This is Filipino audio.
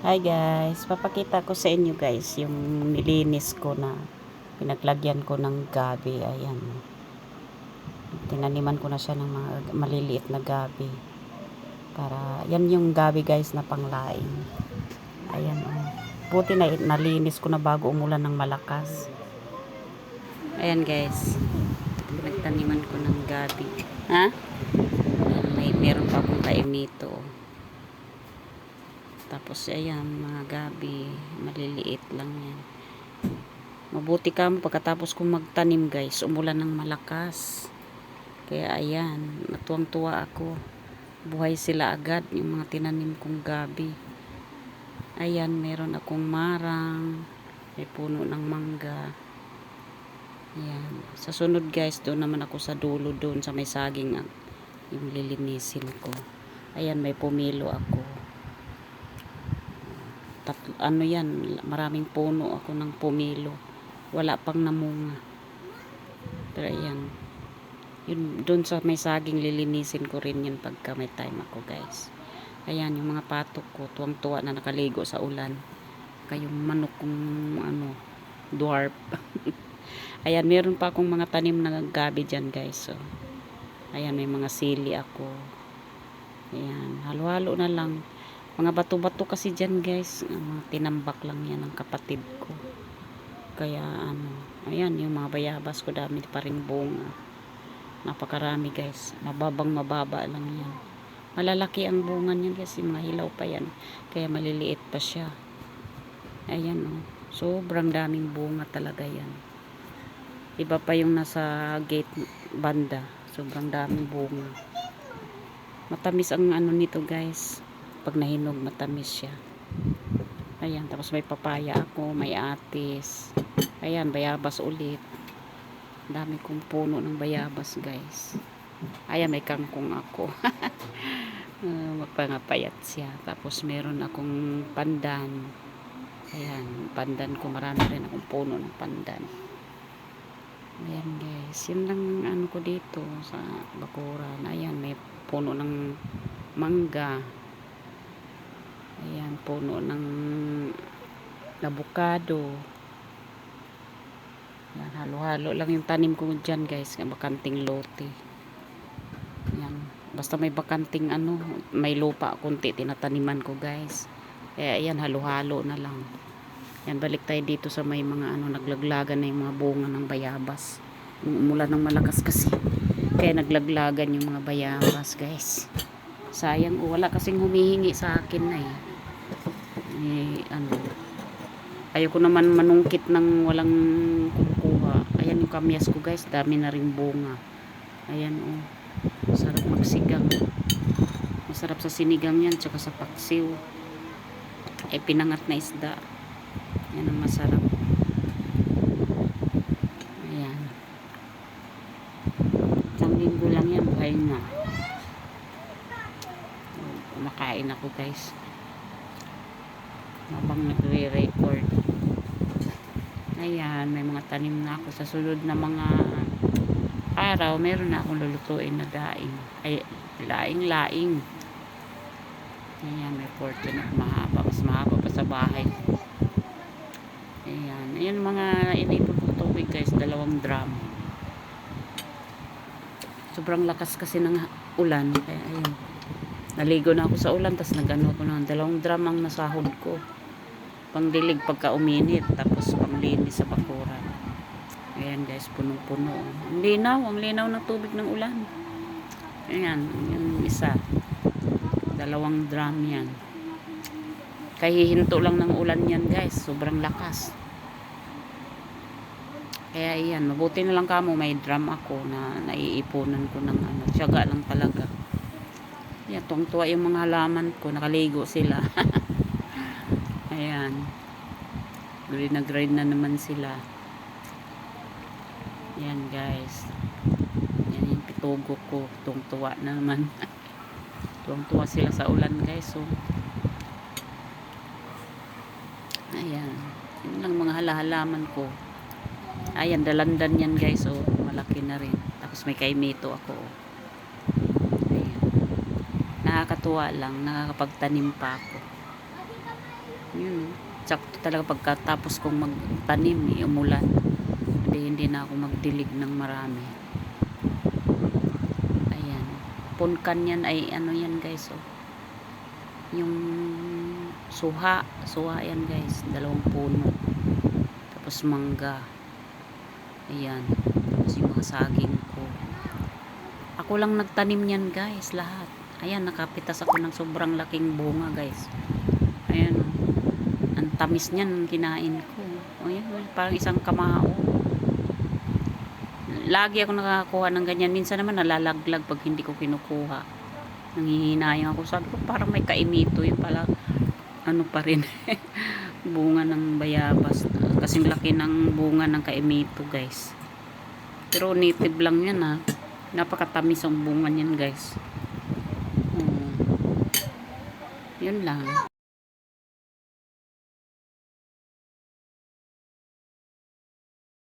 Hi guys, papakita ko sa inyo guys yung nilinis ko na pinaglagyan ko ng gabi. Ayan. Tinaniman ko na siya ng mga maliliit na gabi. Para, yan yung gabi guys na panglaing. Ayan oh. Buti na nalinis ko na bago umulan ng malakas. Ayan guys. Pinagtaniman ko ng gabi. Ha? May meron pa akong taim oh. Tapos ayan, mga gabi, maliliit lang yan. Mabuti ka pagkatapos kong magtanim guys, umulan ng malakas. Kaya ayan, natuwang-tuwa ako. Buhay sila agad, yung mga tinanim kong gabi. Ayan, meron akong marang, may puno ng mangga. Ayan. Sa sunod guys, doon naman ako sa dulo doon sa may saging yung lilinisin ko. Ayan, may pumilo ako tatlo, ano yan, maraming puno ako ng pumilo. Wala pang namunga. Pero ayan. Yun, dun sa may saging lilinisin ko rin yun pagka may time ako guys. Ayan, yung mga patok ko, tuwang-tuwa na nakaligo sa ulan. Kayong manok kong ano, dwarf. ayan, meron pa akong mga tanim na gabi dyan guys. So, ayan, may mga sili ako. Ayan, halo-halo na lang mga bato-bato kasi dyan guys. Mga tinambak lang yan ng kapatid ko. Kaya ano ayan yung mga bayabas ko dami pa rin bunga. Napakarami guys. Mababang mababa lang yan. Malalaki ang bunga niyan kasi mga hilaw pa yan. Kaya maliliit pa siya. Ayan oh. Sobrang daming bunga talaga yan. Iba pa yung nasa gate banda. Sobrang daming bunga. Matamis ang ano nito guys pag nahinog matamis siya. Ayan tapos may papaya ako may atis. Ayan bayabas ulit. Dami kong puno ng bayabas guys. Ayan may kangkong ako. Uh, magpangapayat siya. Tapos meron akong pandan. Ayan pandan ko. Marami rin akong puno ng pandan. Ayan guys. Yun lang ano ko dito sa bakuran. Ayan may puno ng mangga Ayan, puno ng avocado. Ayan, halo-halo lang yung tanim ko dyan guys. Bakanting lote. Ayan, basta may bakanting ano, may lupa kunti tinataniman ko guys. Kaya ayan, halo-halo na lang. Ayan, balik tayo dito sa may mga ano, naglaglagan na yung mga bunga ng bayabas. Umulan ng malakas kasi. Kaya naglaglagan yung mga bayabas guys. Sayang, oh, wala kasing humihingi sa akin na eh eh, ano ayoko naman manungkit ng walang kukuha. Ayan yung kamyas ko guys dami na rin bunga. Ayan oh masarap magsigang. Masarap sa sinigang yan tsaka sa paksiw. Eh pinangat na isda. Yan ang masarap. Ayan. Isang linggo lang yan buhay na. Kumakain ako guys habang nagre-record. Ayan may mga tanim na ako. Sa sunod na mga araw meron na akong lulutuin na daing. Ay laing laing ayan may portion na mahaba mas mahaba pa sa bahay. Ayan ayan mga inipon ko tubig guys. Dalawang drum. Sobrang lakas kasi ng ulan kaya ayun. Naligo na ako sa ulan tapos nagano ko na dalawang drum ang nasahod ko pangdilig pagka uminit tapos panglinis sa bakuran ayan guys punong-puno. Ang linaw ang linaw ng tubig ng ulan. Ayan yung isa. Dalawang drum yan. Kahihinto lang ng ulan yan guys. Sobrang lakas. Kaya ayan mabuti na lang kamo may drum ako na naiipunan ko ng ano tiyaga lang talaga. Yan tuwang-tuwa yung mga halaman ko nakaligo sila Ayan. Green na green na naman sila. Ayan guys. Yan yung pitugo ko. Tuwang-tuwa na naman. Tuwang-tuwa sila sa ulan guys. So. Ayan. Yan lang mga halahalaman ko. Ayan, dalandan yan guys. So, malaki na rin. Tapos may kaimito ako. Ayan. Nakakatuwa lang. Nakakapagtanim pa ako. Yun. Sakto talaga pagkatapos kong magtanim, eh, umulan. Hindi, hindi na ako magdilig ng marami. Ayan. Punkan yan ay ano yan guys. Oh. Yung suha. Suha yan guys. Dalawang puno. Tapos mangga. Ayan. Tapos yung mga saging ko. Ako lang nagtanim yan guys. Lahat. Ayan. Nakapitas ako ng sobrang laking bunga guys. Tamis niyan kinain ko. O yan. Parang isang kamao. Lagi ako nakakakuha ng ganyan. Minsan naman nalalaglag pag hindi ko kinukuha. Nangihinayang ako. Sabi ko parang may kaimito. Yung pala ano pa rin. bunga ng bayabas. Kasing laki ng bunga ng kaimito guys. Pero native lang yan ha. Napakatamis ang bunga niyan guys. Hmm. Yun lang.